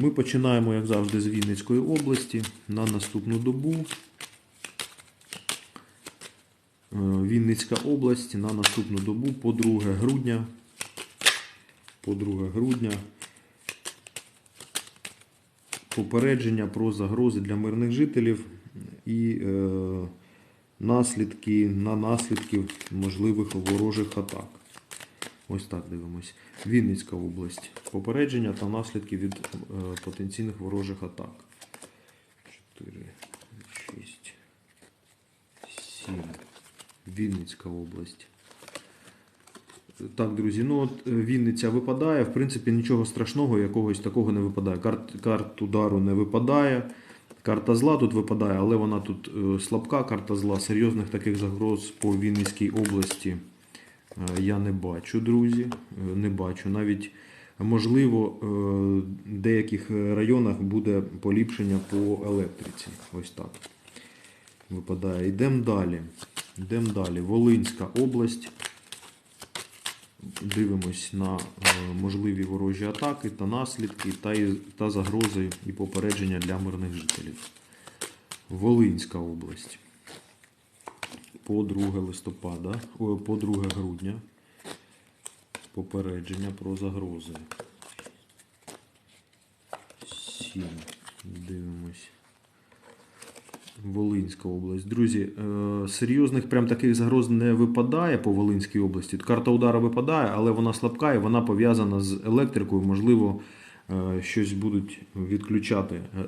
Ми починаємо, як завжди, з Вінницької області на наступну добу. Е, Вінницька область на наступну добу по 2 грудня. По 2 грудня. Попередження про загрози для мирних жителів і е, наслідки на наслідки можливих ворожих атак. Ось так дивимось. Вінницька область. Попередження та наслідки від е, потенційних ворожих атак. 4, 6, 7. Вінницька область. Так, друзі, ну от е, Вінниця випадає. В принципі, нічого страшного, якогось такого не випадає. Карт, карт удару не випадає. Карта зла тут випадає, але вона тут е, слабка, карта зла. Серйозних таких загроз по Вінницькій області я не бачу, друзі. Е, Не бачу. Навіть можливо, е, в деяких районах буде поліпшення по електриці. Ось так. Випадає. Йдемо далі. Йдемо далі. Волинська область. Дивимось на е, можливі ворожі атаки та наслідки та, і- та загрози і попередження для мирних жителів. Волинська область. По 2 листопада, по 2 грудня. Попередження про загрози. 7. Дивимось. Волинська область. Друзі, е, серйозних прям таких загроз не випадає по Волинській області. Карта удару випадає, але вона слабка і вона пов'язана з електрикою. Можливо, щось будуть відключати е, е,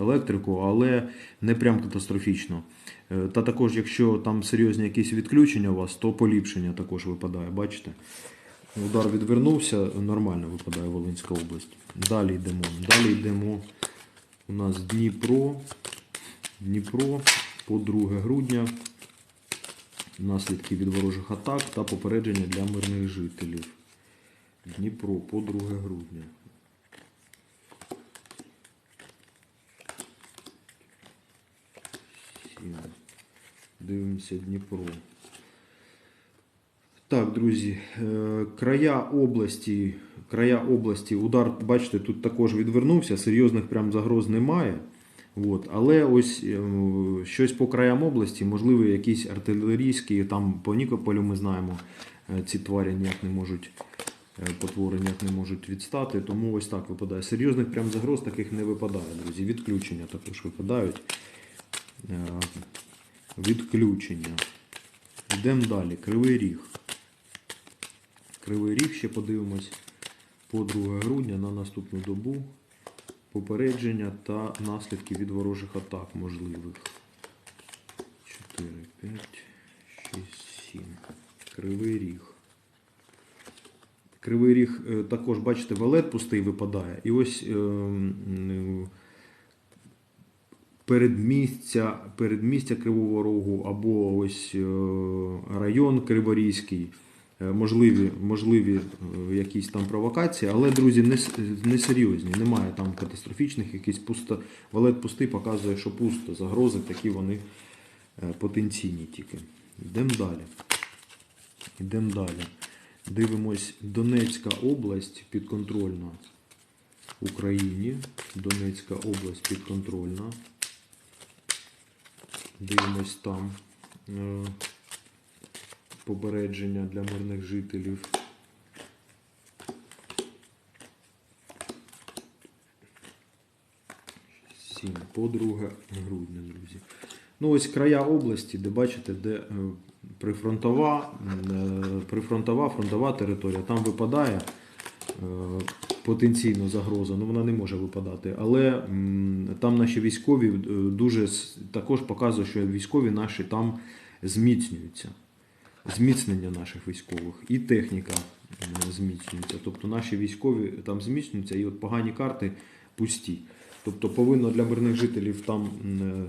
електрику, але не прям катастрофічно. Е, Та також, якщо там серйозні якісь відключення у вас, то поліпшення також випадає. Бачите? Удар відвернувся, нормально випадає Волинська область. Далі йдемо. Далі йдемо. У нас Дніпро. Дніпро по 2 грудня. Наслідки від ворожих атак та попередження для мирних жителів. Дніпро по 2 грудня. Сім. Дивимося Дніпро. Так, друзі, е, края області, края області, удар, бачите, тут також відвернувся, серйозних прям загроз немає. От. Але ось е, щось по краям області, можливо, якісь артилерійські, там по Нікополю ми знаємо, е, ці тварі ніяк не можуть, потвори ніяк не можуть відстати. Тому ось так випадає. Серйозних прям загроз таких не випадає, друзі. Відключення також випадають. Е, Відключення. Йдемо далі. Кривий ріг. Кривий ріг ще подивимось по 2 грудня на наступну добу. Попередження та наслідки від ворожих атак можливих. 4, 5, 6, 7. Кривий ріг. Кривий ріг е, також, бачите, валет пустий випадає. І ось е, передмістя, передмістя Кривого Рогу або ось е, район Криворізький. Е, Можливі, можливі е, якісь там провокації, але, друзі, не, не серйозні. Немає там катастрофічних, якісь пусто. Валет пустий показує, що пусто. Загрози такі вони потенційні тільки. Йдемо далі. Йдемо далі. Дивимось Донецька область підконтрольна Україні. Донецька область підконтрольна. Дивимось там е, попередження для мирних жителів. Сім по 2 грудня, друзі. Ну, ось края області, де бачите, де е, прифронтова, е, прифронтова, фронтова територія, там випадає потенційно загроза, ну вона не може випадати. Але там наші військові е, дуже також показує, що військові наші там зміцнюються. Зміцнення наших військових і техніка е, зміцнюється. Тобто наші військові там зміцнюються, і от погані карти пусті. Тобто повинно для мирних жителів там е,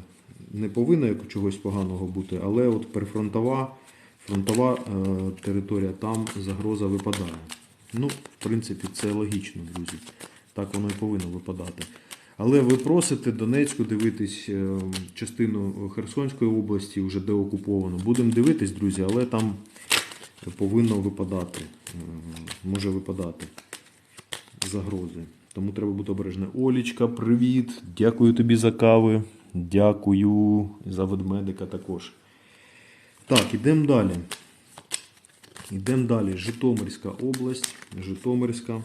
не повинно чогось поганого бути, але от прифронтова фронтова територія, там загроза випадає. Ну, в принципі, це логічно, друзі. Так воно і повинно випадати. Але ви просите Донецьку дивитись е, частину Херсонської області, вже де окуповано. Будемо дивитись, друзі, але там повинно випадати. е, Може випадати загрози. Тому треба бути обережним. Олічка, привіт! Дякую тобі за кави. Дякую за ведмедика також. Так, ідемо далі. Ідемо далі. Житомирська область. Житомирська.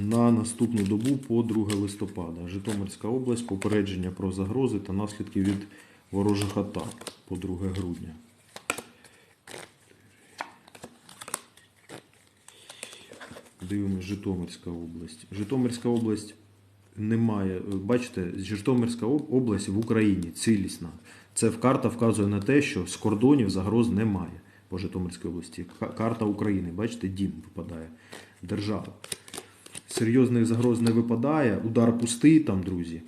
На наступну добу по 2 листопада. Житомирська область. Попередження про загрози та наслідки від ворожих атак по 2 грудня. Дивимось Житомирська область. Житомирська область немає. Бачите, Житомирська область в Україні цілісна. Це карта вказує на те, що з кордонів загроз немає по Житомирській області. Карта України, бачите, дім випадає. Держава. Серйозних загроз не випадає. Удар пустий там, друзі.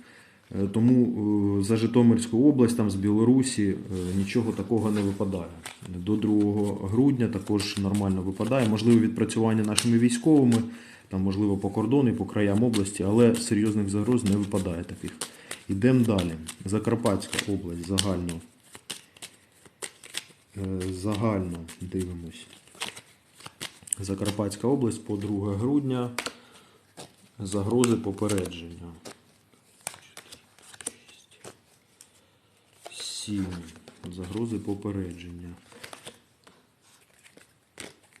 Е, Тому е, за Житомирську область, там з Білорусі, е, нічого такого не випадає. До 2 грудня також нормально випадає. Можливо, відпрацювання нашими військовими, там, можливо, по кордону по краям області, але серйозних загроз не випадає таких. Ідемо далі. Закарпатська область загально. Е, Загально дивимось. Закарпатська область по 2 грудня. Загрози попередження. 7. Загрози попередження.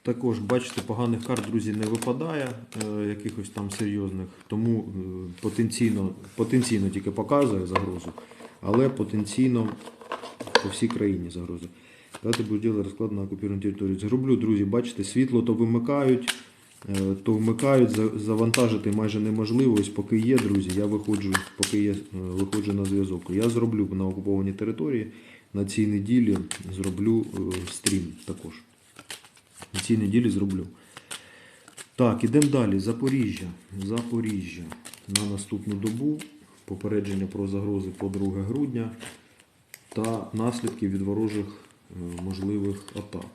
Також, бачите, поганих карт, друзі, не випадає, е, якихось там серйозних, тому е, потенційно, потенційно тільки показує загрозу, але потенційно по всій країні загрози. Дати будівлі розклад на окупованій території. Зроблю, друзі, бачите, світло то вимикають, е, то вмикають, завантажити майже неможливо. Ось поки є, друзі, я виходжу, поки є, е, виходжу на зв'язок. Я зроблю на окупованій території на цій неділі зроблю е, стрім також. На цій неділі зроблю. Так, ідемо далі. Запоріжжя. Запоріжжя. На наступну добу. Попередження про загрози по 2 грудня та наслідки від ворожих можливих атак.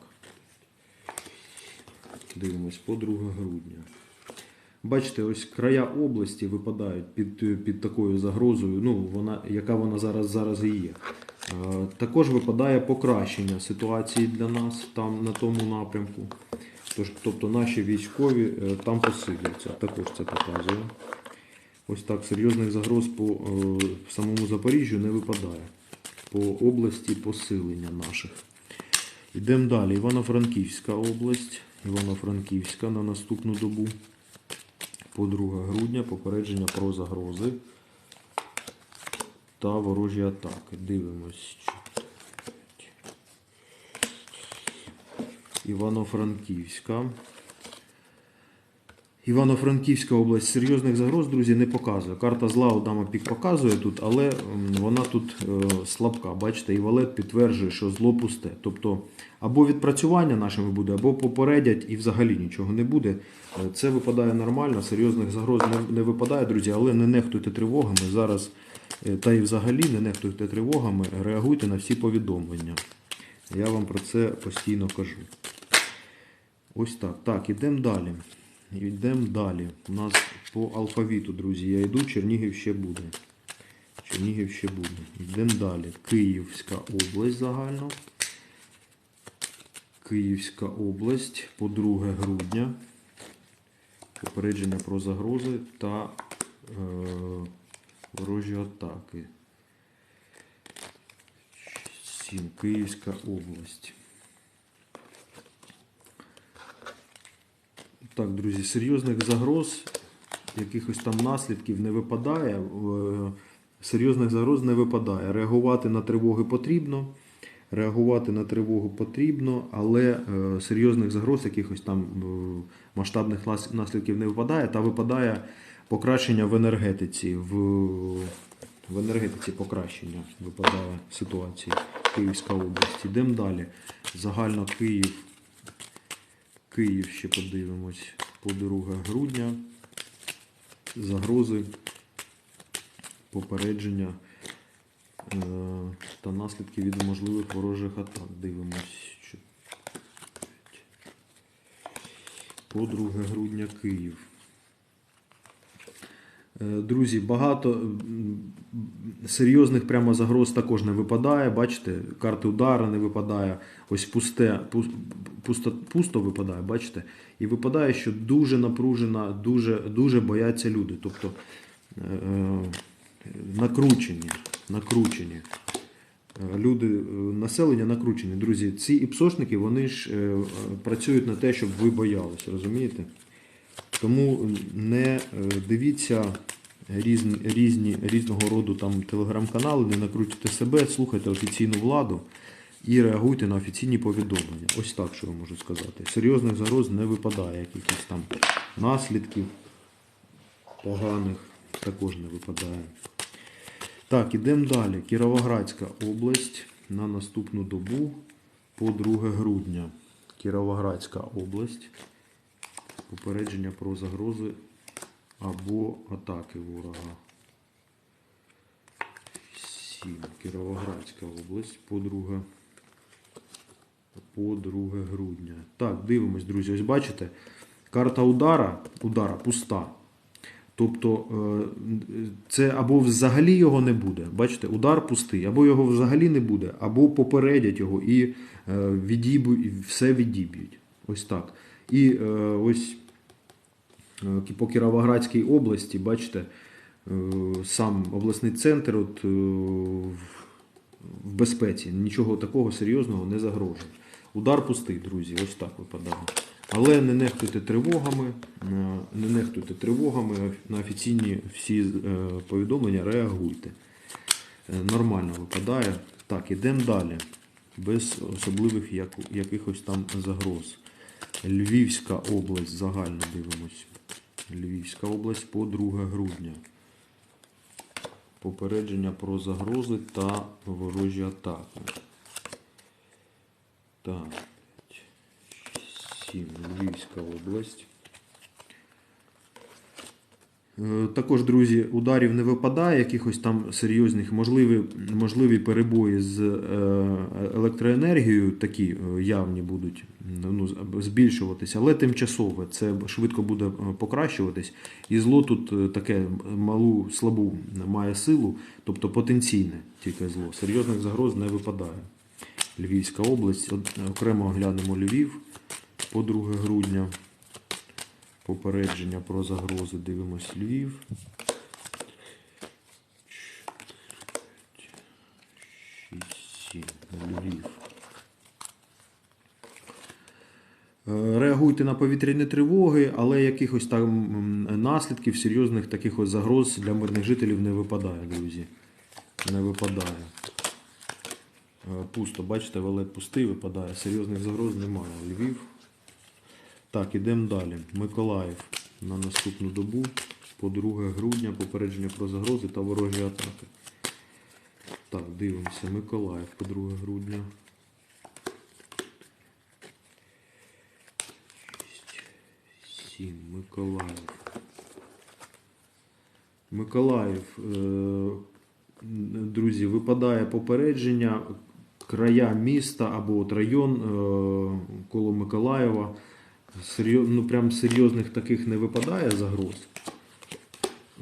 Дивимось по 2 грудня. Бачите, ось края області випадають під, під такою загрозою, ну, вона, яка вона зараз, зараз і є. Е, Також випадає покращення ситуації для нас там на тому напрямку. Тож, тобто наші військові е, там посилюються. Також це показує. Ось так серйозних загроз по е, самому Запоріжжю не випадає. По області посилення наших. Йдемо далі. Івано-Франківська область. Івано-Франківська на наступну добу. По 2 грудня попередження про загрози та ворожі атаки. Дивимось. Івано-Франківська. Івано-Франківська область серйозних загроз, друзі, не показує. Карта зла Одама Пік показує тут, але вона тут е, слабка. Бачите, і валет підтверджує, що зло пусте. Тобто або відпрацювання нашими буде, або попередять і взагалі нічого не буде. Е, Це випадає нормально, серйозних загроз не, не випадає, друзі, але не нехтуйте тривогами. Зараз е, та і взагалі не нехтуйте тривогами, реагуйте на всі повідомлення. Я вам про це постійно кажу. Ось так. Так, ідемо далі. Йдемо далі. У нас по алфавіту, друзі, я йду, Чернігів ще буде. Чернігів ще буде. Йдемо далі. Київська область загально. Київська область по 2 грудня. Попередження про загрози та е, ворожі атаки. 7. Київська область. Так, друзі, серйозних загроз, якихось там наслідків не випадає. е, Серйозних загроз не випадає. Реагувати на тривоги потрібно. Реагувати на тривогу потрібно, але е, серйозних загроз, якихось там е, масштабних наслідків не випадає, та випадає покращення в енергетиці. В, в енергетиці покращення випадає ситуації Київська область. Йдемо далі. Загально Київ. Київ ще подивимось по 2 грудня. Загрози, попередження е, та наслідки від можливих ворожих атак. Дивимось. По 2 грудня Київ. Е, Друзі, багато серйозних прямо загроз також не випадає. Бачите, карти удара не випадає. Ось пусте, пусто, пусто випадає, бачите? І випадає, що дуже напружена, дуже, дуже бояться люди. Тобто е, е, накручені, накручені. Люди, населення накручені. Друзі, ці іпсошники вони ж працюють на те, щоб ви боялися, розумієте? Тому не е, дивіться різні, різні, різного роду там телеграм-канали, не накручуйте себе, слухайте офіційну владу і реагуйте на офіційні повідомлення. Ось так, що я можу сказати. Серйозних загроз не випадає, якихось там наслідків поганих також не випадає. Так, ідемо далі. Кіровоградська область на наступну добу по 2 грудня. Кіровоградська область. Попередження про загрози або атаки ворога. 7. Кіровоградська область по 2, по 2 грудня. Так, дивимось, друзі. Ось бачите, карта удара, удара пуста. Тобто е, це або взагалі його не буде. Бачите, удар пустий, або його взагалі не буде, або попередять його і е, відіб'ю, і все відіб'ють. Ось так. І е, ось е, по Кіровоградській області, бачите, е, сам обласний центр от, в- безпеці. Нічого такого серйозного не загрожує. Удар пустий, друзі, ось так випадає. Але не нехтуйте тривогами, не нехтуйте тривогами на офіційні всі повідомлення, реагуйте. Нормально випадає. Так, ідемо далі. Без особливих якихось там загроз. Львівська область загально дивимось. Львівська область по 2 грудня. Попередження про загрози та ворожі атаки. Так. 7. Львівська область. Е, Також, друзі, ударів не випадає, якихось там серйозних, можливі, можливі перебої з е, електроенергією, такі е, явні будуть ну, збільшуватися, але тимчасове. Це швидко буде покращуватись. І зло тут таке малу, слабу має силу, тобто потенційне тільки зло. Серйозних загроз не випадає. Львівська область. Окремо оглянемо Львів по 2 грудня. Попередження про загрози. Дивимось Львів. 6, Львів. Реагуйте на повітряні тривоги, але якихось там наслідків, серйозних таких ось загроз для мирних жителів не випадає, друзі. Не випадає. Е, Пусто, бачите, валет пустий випадає, серйозних загроз немає. Львів. Так, ідемо далі. Миколаїв на наступну добу по 2 грудня попередження про загрози та ворожі атаки. Так, дивимося. Миколаїв по 2 грудня. 7. Миколаїв. Миколаїв, е, друзі, випадає попередження края міста або от район е, коло Миколаєва. Серйоз, ну, прям серйозних таких не випадає загроз.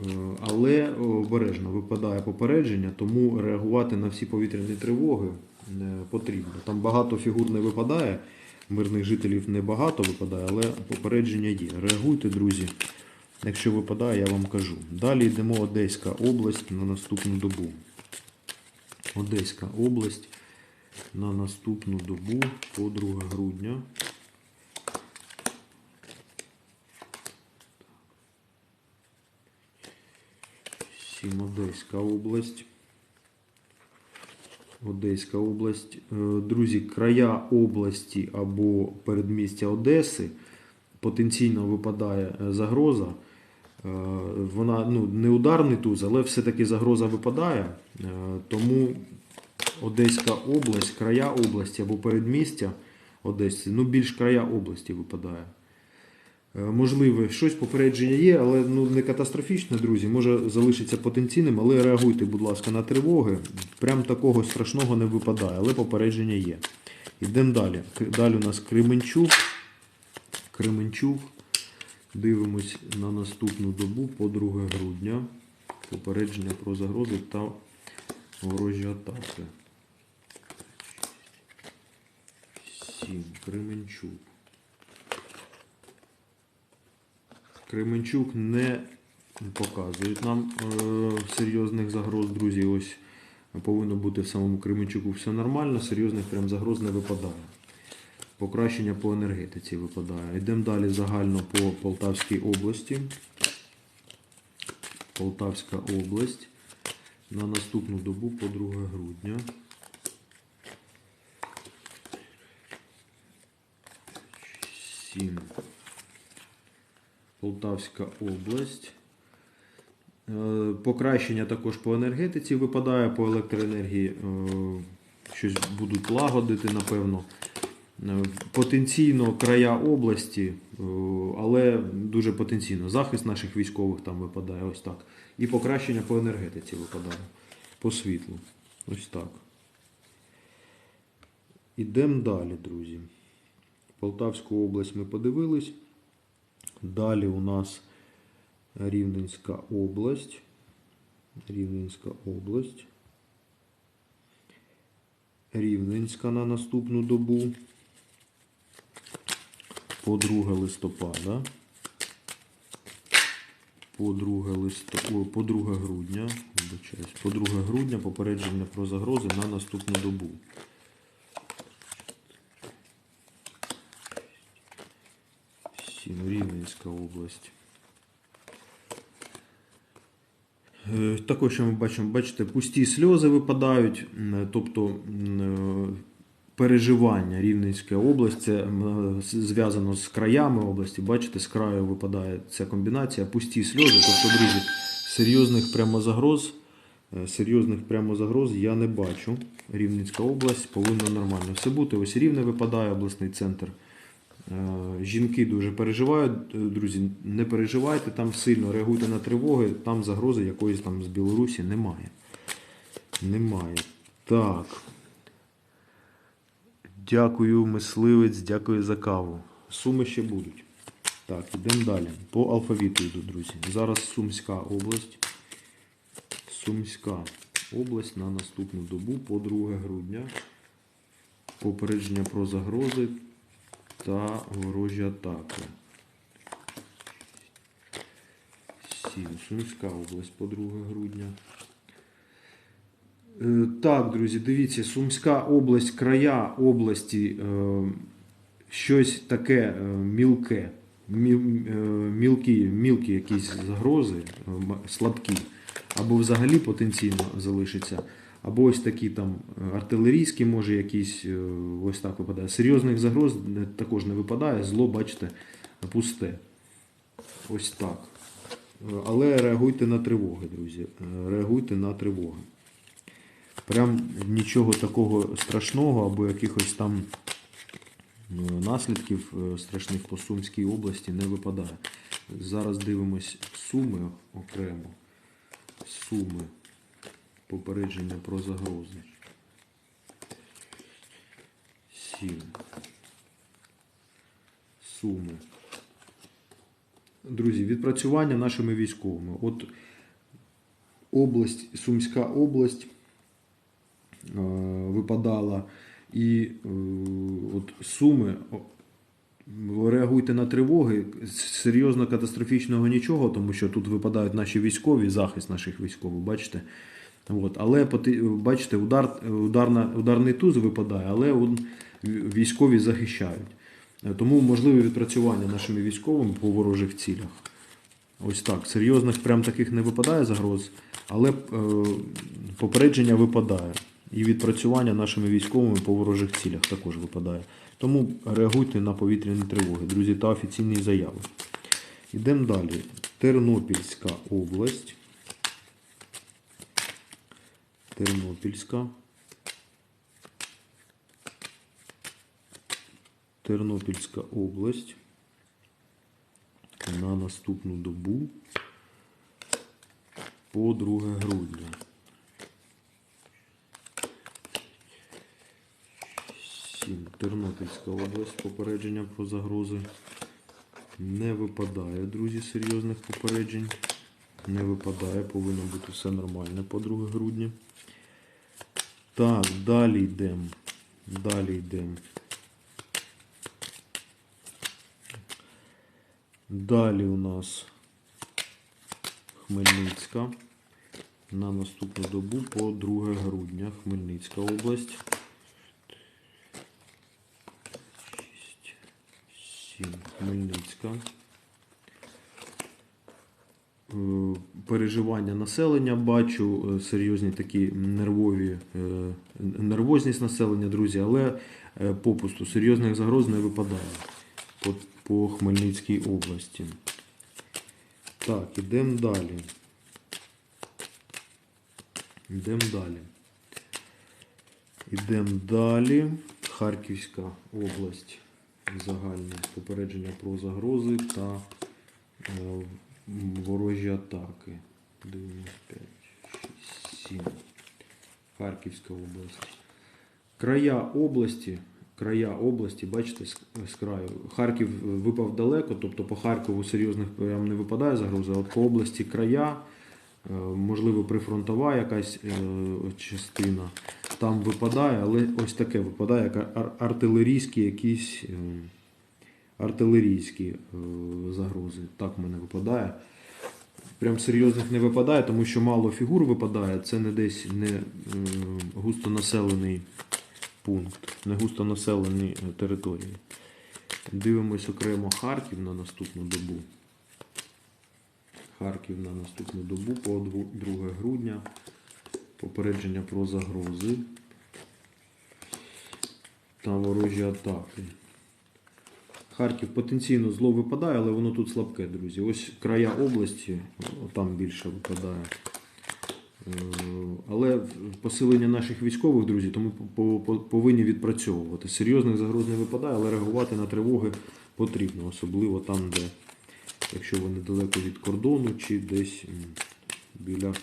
Е, Але обережно випадає попередження, тому реагувати на всі повітряні тривоги не потрібно. Там багато фігур не випадає, мирних жителів небагато випадає, але попередження є. Реагуйте, друзі. Якщо випадає, я вам кажу. Далі йдемо Одеська область на наступну добу. Одеська область на наступну добу по 2 грудня. Сім Одеська область. Одеська область. Е, Друзі, края області або передмістя Одеси потенційно випадає е, загроза. Е, Вона ну, не ударний туз, але все-таки загроза випадає. Тому Одеська область, края області або передмістя Одеси, ну більш края області випадає. Е, Можливо, щось попередження є, але ну, не катастрофічне, друзі. Може залишиться потенційним, але реагуйте, будь ласка, на тривоги. Прям такого страшного не випадає, але попередження є. Йдемо далі. Далі у нас Кременчук. Кременчук. Дивимось на наступну добу по 2 грудня. Попередження про загрози та ворожі атаки. 7. Кременчук. Кременчук не показують нам е, серйозних загроз, друзі. Ось повинно бути в самому Кременчуку все нормально, серйозних прям загроз не випадає. Покращення по енергетиці випадає. Йдемо далі загально по Полтавській області. Полтавська область на наступну добу по 2 грудня. Сім. Полтавська область. Е, Покращення також по енергетиці випадає, по електроенергії е, щось будуть лагодити, напевно. Е, Потенційно края області, але дуже потенційно. Захист наших військових там випадає ось так. І покращення по енергетиці випадає. По світлу. Ось так. Ідемо далі, друзі. Полтавську область ми подивились. Далі у нас Рівненська область. Рівненська область. Рівненська на наступну добу. По 2 листопада. По 2 листо... По 2 грудня. Вибачаюсь. По 2 грудня попередження про загрози на наступну добу. Рівненська область. Е, Також що ми бачимо, бачите, пусті сльози випадають, тобто е, переживання Рівненська область, це зв'язано з краями області. Бачите, з краю випадає ця комбінація, пусті сльози. Тобто, друзі, серйозних прямо загроз, е, серйозних прямо загроз я не бачу. Рівненська область повинна нормально все бути. Ось рівне випадає обласний центр. Е, Жінки дуже переживають, Е, друзі, не переживайте там сильно, реагуйте на тривоги, там загрози якоїсь там з Білорусі немає. Немає. Так. Дякую, мисливець, дякую за каву. Суми ще будуть. Так, йдемо далі. По алфавіту йду, друзі. Зараз Сумська область. Сумська область на наступну добу по 2 грудня. Попередження про загрози та ворожі атаки. Сумська область по 2 грудня. Е, Так, друзі, дивіться, Сумська область, края області, е, щось таке е, мілке, мілкі, мілкі якісь загрози, слабкі, або взагалі потенційно залишиться, або ось такі там артилерійські, може, якісь е, ось так випадає. Серйозних загроз також не випадає, зло, бачите, пусте. Ось так. Е, Але реагуйте на тривоги, друзі. Е, Реагуйте на тривоги. Прям нічого такого страшного або якихось там наслідків страшних по Сумській області не випадає. Зараз дивимось суми окремо. Суми. Попередження про загрози. 7. Суми. Друзі, відпрацювання нашими військовими. От область, Сумська область е, випадала і е, от суми. Реагуйте на тривоги. Серйозно катастрофічного нічого, тому що тут випадають наші військові, захист наших військових, бачите. От. Але бачите, удар, ударна, ударний туз випадає, але військові захищають. Тому можливе відпрацювання нашими військовими по ворожих цілях. Ось так. Серйозних прям таких не випадає загроз, але е, попередження випадає. І відпрацювання нашими військовими по ворожих цілях також випадає. Тому реагуйте на повітряні тривоги, друзі, та офіційні заяви. Йдемо далі. Тернопільська область. Тернопільська. Тернопільська область на наступну добу по 2 грудня. Тернопільська область. Попередження про загрози Не випадає, друзі, серйозних попереджень. Не випадає, повинно бути все нормально по 2 грудня. Так, далі йдемо. Далі йдемо. Далі у нас Хмельницька. На наступну добу по 2 грудня. Хмельницька область. 6, 7. Хмельницька. Е, Переживання населення бачу, е, серйозні такі нервові, е, нервозність населення, друзі, але попусту серйозних загроз не випадає по, по Хмельницькій області. Так, ідемо далі. Йдемо далі. Ідемо далі. Харківська область. Загальне попередження про загрози та е, ворожі атаки. Дивимось 5, 6, 7. Харківська область. Края області. Края області, бачите, з, краю. Харків випав далеко, тобто по Харкову серйозних прям не випадає загроза, а от по області края, е, можливо, прифронтова якась е, частина, там випадає, але ось таке випадає, як артилерійські якісь е, артилерійські е, загрози. Так в мене випадає. Прям серйозних не випадає, тому що мало фігур випадає. Це не десь не е, густонаселений пункт, не густонаселені е, території. Дивимось окремо Харків на наступну добу. Харків на наступну добу по 2 грудня. Попередження про загрози та ворожі атаки. Харків потенційно зло випадає, але воно тут слабке, друзі. Ось края області, там більше випадає. Е, Але посилення наших військових, друзі, тому по- по- повинні відпрацьовувати. Серйозних загроз не випадає, але реагувати на тривоги потрібно, особливо там, де, якщо вони далеко від кордону чи десь біля е,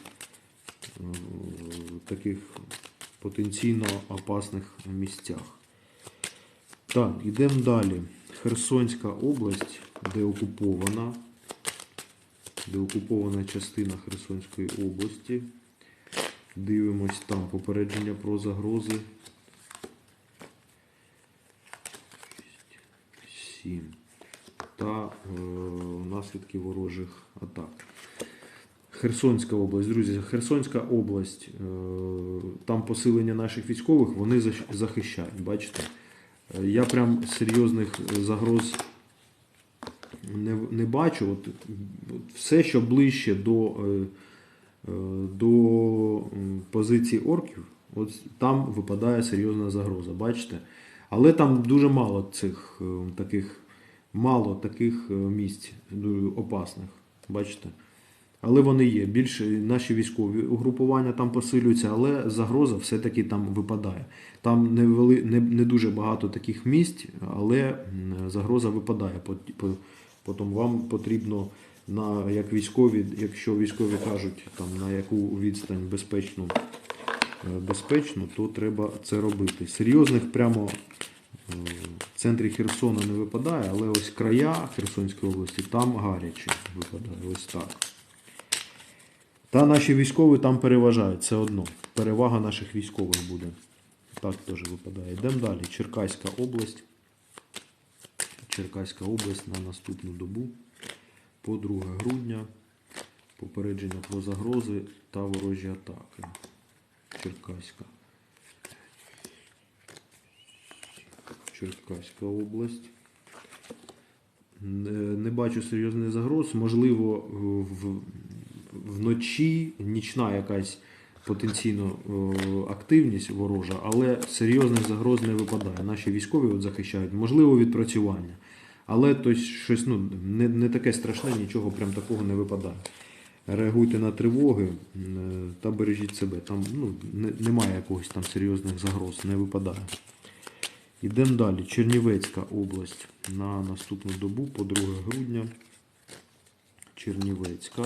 таких потенційно опасних місцях. Так, йдемо далі. Херсонська область, де окупована, де окупована частина Херсонської області. Дивимось там попередження про загрози. 7. Та е, наслідки ворожих атак. Херсонська область, друзі, Херсонська область, е, там посилення наших військових, вони захищають, бачите? Е, Я прям серйозних загроз не, не бачу. От, все, що ближче до, до позиції орків, от там випадає серйозна загроза, бачите? Але там дуже мало цих е, таких, мало таких е, місць опасних, бачите? Але вони є. Більше наші військові угрупування там посилюються, але загроза все-таки там випадає. Там не, вели, не, не дуже багато таких місць, але загроза випадає. По- по- Потім вам потрібно на як військові, якщо військові кажуть там на яку відстань безпечну, е, безпечно, то треба це робити. Серйозних прямо в центрі Херсона не випадає, але ось края Херсонської області там гаряче випадає. Ось так. Та наші військові там переважають, це одно. Перевага наших військових буде. Так теж випадає. Йдемо далі. Черкаська область. Черкаська область на наступну добу по 2 грудня. Попередження про загрози та ворожі атаки. Черкаська. Черкаська область. Не, бачу серйозних загроз. Можливо, в, вночі нічна якась потенційно е, активність ворожа, але серйозних загроз не випадає. Наші військові от захищають, можливо, відпрацювання. Але то щось ну, не, не таке страшне, нічого прям такого не випадає. Реагуйте на тривоги е, та бережіть себе. Там ну, не, немає якогось там серйозних загроз, не випадає. Йдемо далі. Чернівецька область на наступну добу по 2 грудня. Чернівецька.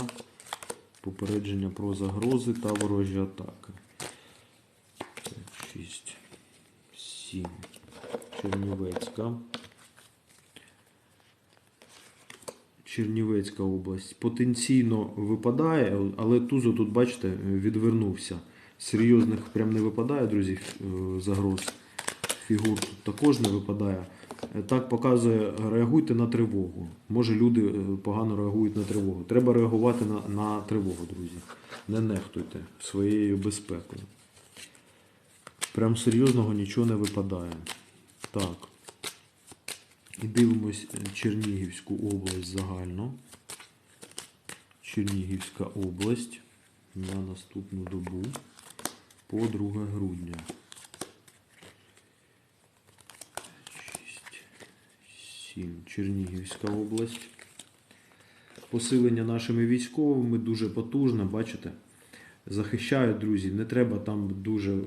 Попередження про загрози та ворожі атаки. 6, 7. Чернівецька. Чернівецька область. Потенційно випадає, але тузо тут, бачите, відвернувся. Серйозних прям не випадає, друзі, е, загроз. Фігур тут також не випадає. Е, Так показує, реагуйте на тривогу. Може люди е, погано реагують на тривогу. Треба реагувати на, на тривогу, друзі. Не нехтуйте своєю безпекою. Прям серйозного нічого не випадає. Так. І дивимось е, Чернігівську область загально. Чернігівська область на наступну добу по 2 грудня. 6, 7. Чернігівська область. Посилення нашими військовими дуже потужне, бачите? Захищають, друзі. Не треба там дуже е,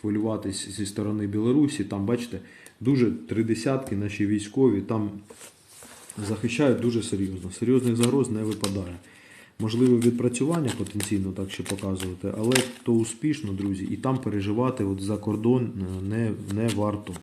хвилюватись зі сторони Білорусі. Там, бачите, дуже три десятки наші військові там захищають дуже серйозно. Серйозних загроз не випадає. Можливо, відпрацювання потенційно так ще показувати, але то успішно, друзі, і там переживати от за кордон е, не, не варто.